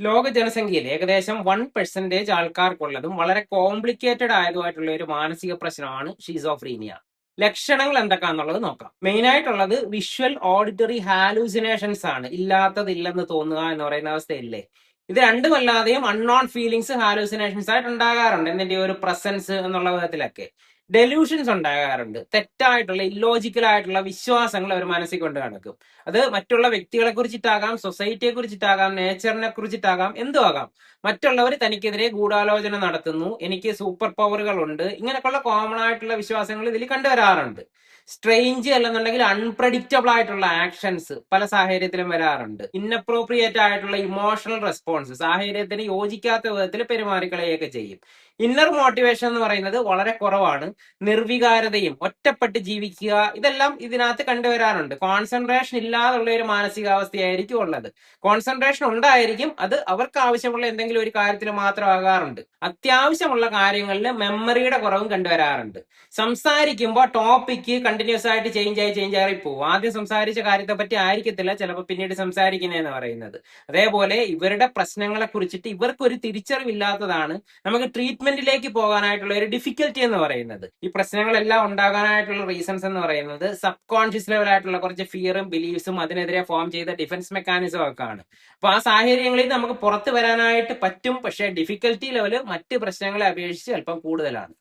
ലോക ജനസംഖ്യയിൽ ഏകദേശം വൺ പെർസെന്റേജ് ആൾക്കാർക്കുള്ളതും വളരെ കോംപ്ലിക്കേറ്റഡ് ആയതുമായിട്ടുള്ള ഒരു മാനസിക പ്രശ്നമാണ് ഷീസോഫ്രീനിയ ലക്ഷണങ്ങൾ എന്തൊക്കെയാന്നുള്ളത് നോക്കാം. മെയിൻ ആയിട്ടുള്ളത് വിഷ്വൽ ഓഡിറ്ററി ഹാലൂസിനേഷൻസ് ആണ്. ഇല്ലാത്തതില്ലെന്ന് തോന്നുക എന്ന് പറയുന്ന അവസ്ഥയില്ലേ? ഇത് രണ്ടുമല്ലാതെയും അൺനോൺ ഫീലിങ്സ് ഹാലൂസിനേഷൻസ് ആയിട്ട് ഉണ്ടാകാറുണ്ട്. എന്തിന്റെ ഒരു പ്രസൻസ് എന്നുള്ള വിധത്തിലൊക്കെ. ഡെലൂഷൻസ് ഉണ്ടാകാറുണ്ട്. തെറ്റായിട്ടുള്ള ഇല്ലോജിക്കൽ ആയിട്ടുള്ള വിശ്വാസങ്ങൾ അവർ മനസ്സിൽ കൊണ്ട് നടക്കും. അത് മറ്റുള്ള വ്യക്തികളെ കുറിച്ചിട്ടാകാം സൊസൈറ്റിയെ കുറിച്ചിട്ടാകാം നേച്ചറിനെ കുറിച്ചിട്ടാകാം എന്തും ആകാം. മറ്റുള്ളവർ തനിക്കെതിരെ ഗൂഢാലോചന നടത്തുന്നു. എനിക്ക് സൂപ്പർ പവറുകൾ ഉണ്ട്. ഇങ്ങനെയൊക്കെയുള്ള കോമൺ ആയിട്ടുള്ള വിശ്വാസങ്ങൾ ഇതിൽ കണ്ടുവരാറുണ്ട്. സ്ട്രെയിഞ്ച് അല്ലെന്നുണ്ടെങ്കിൽ അൺപ്രഡിക്റ്റബിൾ ആയിട്ടുള്ള ആക്ഷൻസ് പല സാഹചര്യത്തിലും വരാറുണ്ട്. ഇന്നപ്രോപ്രിയേറ്റ് ആയിട്ടുള്ള ഇമോഷണൽ റെസ്പോൺസ് സാഹചര്യത്തിന് യോജിക്കാത്ത വിധത്തിൽ പെരുമാറിക്കളയൊക്കെ ചെയ്യും. ഇന്നർ മോട്ടിവേഷൻ എന്ന് പറയുന്നത് വളരെ കുറവാണ്. നിർവികാരതയും ഒറ്റപ്പെട്ട് ജീവിക്കുക ഇതെല്ലാം ഇതിനകത്ത് കണ്ടുവരാറുണ്ട്. കോൺസെൻട്രേഷൻ ഇല്ലാതുള്ള ഒരു മാനസികാവസ്ഥയായിരിക്കും ഉള്ളത്. കോൺസെൻട്രേഷൻ ഉണ്ടായിരിക്കും അത് അവർക്ക് ആവശ്യമുള്ള എന്തെങ്കിലും ഒരു കാര്യത്തിന് മാത്രമാകാറുണ്ട്. അത്യാവശ്യമുള്ള കാര്യങ്ങളിൽ മെമ്മറിയുടെ കുറവും കണ്ടുവരാറുണ്ട്. സംസാരിക്കുമ്പോൾ ടോപ്പിക്ക് കണ്ടിന്യൂസ് ആയിട്ട് ചേഞ്ച് ആയി ചേഞ്ച് ആയി പോകും. ആദ്യം സംസാരിച്ച കാര്യത്തെ പറ്റി ആയിരിക്കത്തില്ല ചിലപ്പോൾ പിന്നീട് സംസാരിക്കുന്നതെന്ന് പറയുന്നത്. അതേപോലെ ഇവരുടെ പ്രശ്നങ്ങളെ കുറിച്ചിട്ട് ഇവർക്കൊരു തിരിച്ചറിവില്ലാത്തതാണ് നമുക്ക് ട്രീറ്റ്മെന്റിലേക്ക് പോകാനായിട്ടുള്ള ഒരു ഡിഫിക്കൽറ്റി എന്ന് പറയുന്നത്. ഈ പ്രശ്നങ്ങളെല്ലാം ഉണ്ടാകാനായിട്ടുള്ള റീസൺസ് എന്ന് പറയുന്നത് സബ് കോൺഷ്യസ് ലെവലായിട്ടുള്ള കുറച്ച് ഫിയറും ബിലീവ്സും അതിനെതിരെ ഫോം ചെയ്ത ഡിഫൻസ് മെക്കാനിസം ഒക്കെ ആണ് അപ്പൊ ആ സാഹചര്യങ്ങളിൽ നമുക്ക് പുറത്തു വരാനായിട്ട് പറ്റും പക്ഷേ ഡിഫിക്കൽറ്റി ലെവൽ മറ്റ് പ്രശ്നങ്ങളെ അപേക്ഷിച്ച് അല്പം കൂടുതലാണ്.